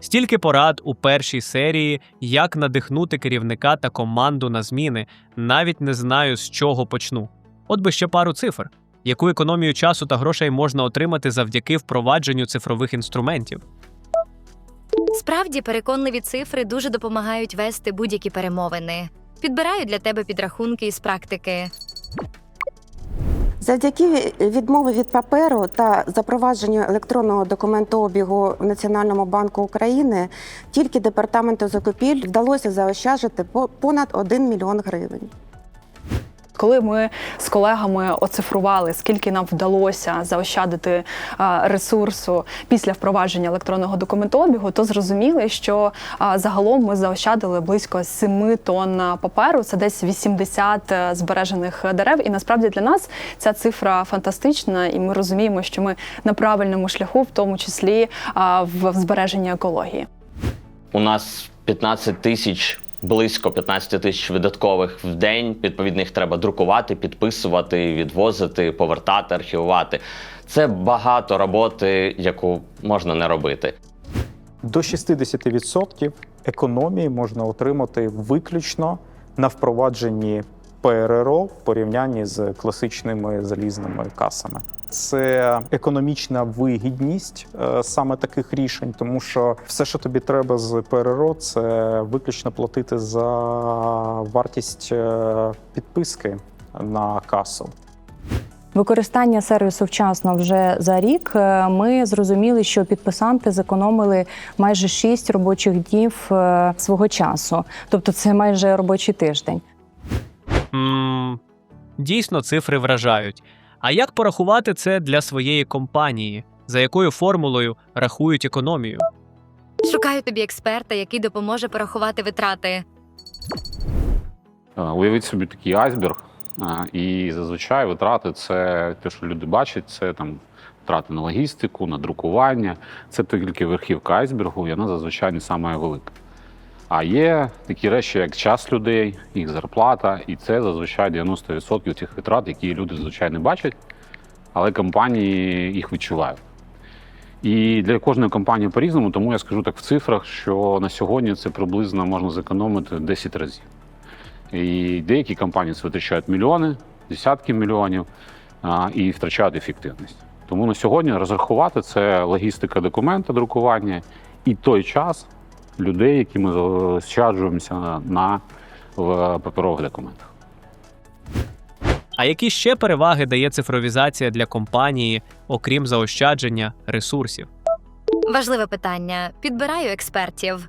Стільки порад у першій серії, як надихнути керівника та команду на зміни, навіть не знаю, з чого почну. От би ще пару цифр, яку економію часу та грошей можна отримати завдяки впровадженню цифрових інструментів. Справді, переконливі цифри дуже допомагають вести будь-які перемовини. Підбираю для тебе підрахунки із практики. Завдяки відмови від паперу та запровадженню електронного документообігу в Національному банку України тільки департаменту закупіль вдалося заощаджити по- понад 1 мільйон гривень. Коли ми з колегами оцифрували, скільки нам вдалося заощадити ресурсу після впровадження електронного документообігу, то зрозуміли, що загалом ми заощадили близько 7 тонн паперу. Це десь 80 збережених дерев. І насправді для нас ця цифра фантастична, і ми розуміємо, що ми на правильному шляху, в тому числі в збереженні екології. У нас 15 тисяч, близько 15 тисяч видаткових в день. Відповідно, їх треба друкувати, підписувати, відвозити, повертати, архівувати. Це багато роботи, яку можна не робити. До 60% економії можна отримати виключно на впровадженні ПРРО в порівнянні з класичними залізними касами. Це економічна вигідність е, саме таких рішень, тому що все, що тобі треба з ПРРО, це виключно платити за вартість е, підписки на касу. Використання сервісу вчасно вже за рік. е, Ми зрозуміли, що підписанти зекономили майже 6 робочих днів свого часу. Тобто, це майже робочий тиждень. Дійсно, цифри вражають. А як порахувати це для своєї компанії? За якою формулою рахують економію? Шукаю тобі експерта, який допоможе порахувати витрати. Е, Уявіть собі такий айсберг, е, і зазвичай витрати це те, що люди бачать, це там витрати на логістику, на друкування. Це тільки верхівка айсбергу, і вона зазвичай не сама велика. А є такі речі, як час людей, їх зарплата, і це зазвичай 90% тих витрат, які люди зазвичай не бачать, але компанії їх відчувають. І для кожної компанії по-різному, тому я скажу так в цифрах, що на сьогодні це приблизно можна зекономити 10 разів. І деякі компанії це витрачають мільйони, десятки мільйонів і втрачають ефективність. Тому на сьогодні розрахувати це логістика документа, друкування і той час людей, які ми заощаджуємося на, на в паперових документах. А які ще переваги дає цифровізація для компанії, окрім заощадження ресурсів? Важливе питання. Підбираю експертів.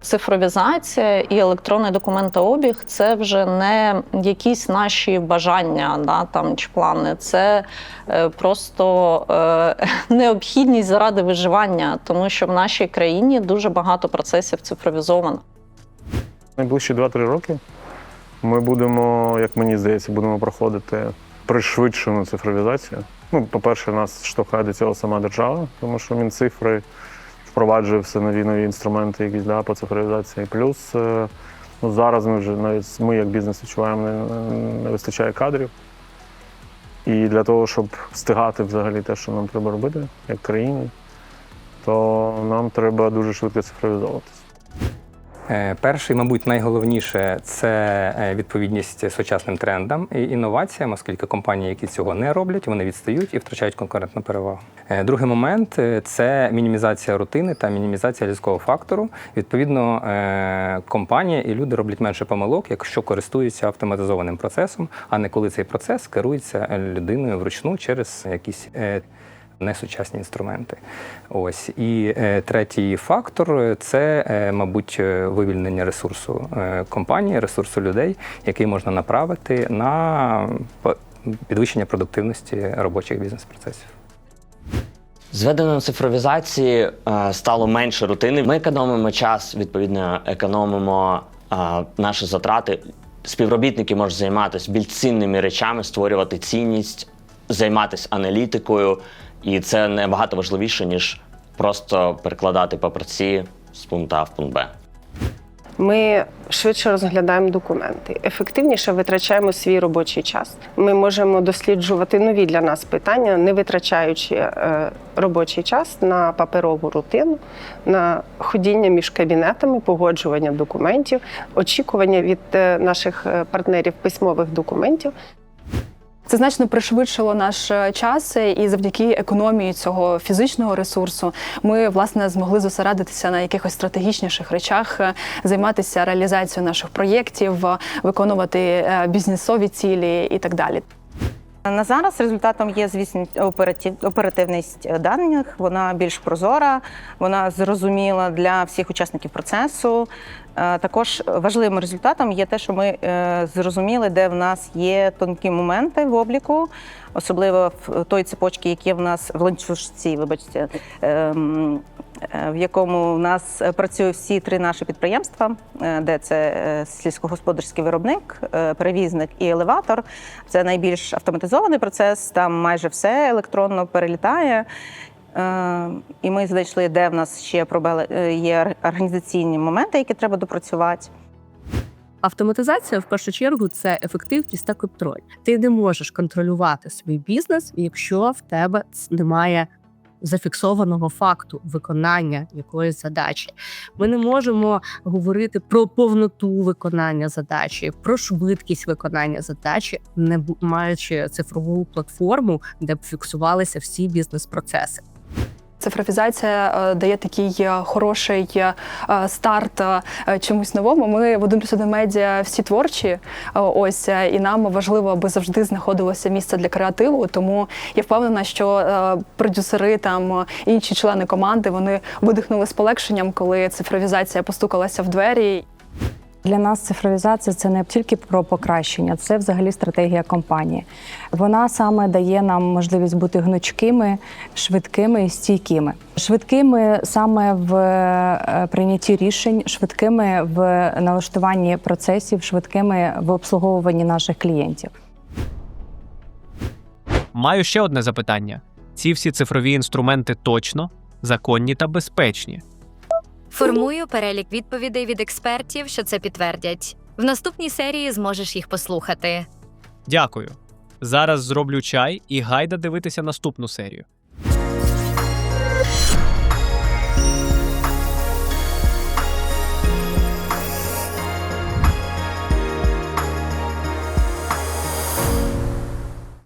Цифровізація і електронний документообіг це вже не якісь наші бажання да, там, чи плани. Це е, просто е, необхідність заради виживання, тому що в нашій країні дуже багато процесів цифровізовано. Найближчі 2-3 роки ми будемо, як мені здається, будемо проходити пришвидшену цифровізацію. Ну, по-перше, нас штовхає до цього сама держава, тому що Мінцифри впроваджує все нові нові інструменти, якісь да, по цифровізації. Плюс е, ну, зараз ми вже навіть ми як бізнес відчуваємо, не, не вистачає кадрів. І для того, щоб встигати взагалі те, що нам треба робити, як країні, то нам треба дуже швидко цифровізовуватися. Е, Перший, мабуть, найголовніше це е, відповідність сучасним трендам і інноваціям, оскільки компанії, які цього не роблять, вони відстають і втрачають конкурентну перевагу. Е, Другий момент це мінімізація рутини та мінімізація людського фактору. Відповідно, компанія і люди роблять менше помилок, якщо користуються автоматизованим процесом, а не коли цей процес керується людиною вручну через якісь. Е, Несучасні інструменти. Ось і е, третій фактор е, це, е, мабуть, вивільнення ресурсу компанії, ресурсу людей, який можна направити на підвищення продуктивності робочих бізнес-процесів. З введенням цифровізації стало менше рутини. Ми економимо час, відповідно, економимо наші затрати. Співробітники можуть займатися більш цінними речами, створювати цінність, займатися аналітикою, і це набагато важливіше, ніж просто перекладати папірці з пункту А в пункт Б. Ми швидше розглядаємо документи, ефективніше витрачаємо свій робочий час. Ми можемо досліджувати нові для нас питання, не витрачаючи е, робочий час на паперову рутину, на ходіння між кабінетами, погоджування документів, очікування від е, наших е, партнерів письмових документів. Це значно пришвидшило наш е, час, і завдяки економії цього фізичного ресурсу ми власне змогли зосередитися на якихось стратегічніших речах, е, займатися реалізацією наших проєктів, е, виконувати е, бізнесові цілі і так далі. На зараз результатом є, звісно, оператив, оперативність даних. Вона більш прозора, вона зрозуміла для всіх учасників процесу. Е, Також важливим результатом є те, що ми е, зрозуміли, де в нас є тонкі моменти в обліку, особливо в той цепочці, які в нас в ланцюжці, вибачте, ем, е, в якому в нас працюють всі три наші підприємства, е, де це е, сільськогосподарський виробник, е, перевізник і елеватор. Це найбільш автоматизований процес, там майже все електронно перелітає. Е, І ми знайшли, де в нас ще е, є організаційні моменти, які треба допрацювати. Автоматизація в першу чергу це ефективність та контроль. Ти не можеш контролювати свій бізнес, якщо в тебе немає зафіксованого факту виконання якоїсь задачі. Ми не можемо говорити про повноту виконання задачі, про швидкість виконання задачі, не маючи цифрову платформу, де б фіксувалися всі бізнес-процеси. Цифровізація е, дає такий е, хороший е, старт чомусь новому. Ми в 1 плюс 1 медіа всі творчі. Ось і нам важливо, аби завжди знаходилося місце для креативу. Тому я впевнена, що продюсери там інші члени команди вони видихнули з полегшенням, коли цифровізація постукалася в двері. Для нас цифровізація це не тільки про покращення, це взагалі стратегія компанії. Вона саме дає нам можливість бути гнучкими, швидкими і стійкими. Швидкими саме в е, прийнятті рішень, швидкими в налаштуванні процесів, швидкими в обслуговуванні наших клієнтів. Маю ще одне запитання: ці всі цифрові інструменти точно, законні та безпечні. Формую перелік відповідей від експертів, що це підтвердять. В наступній серії зможеш їх послухати. Дякую. Зараз зроблю чай і гайда дивитися наступну серію.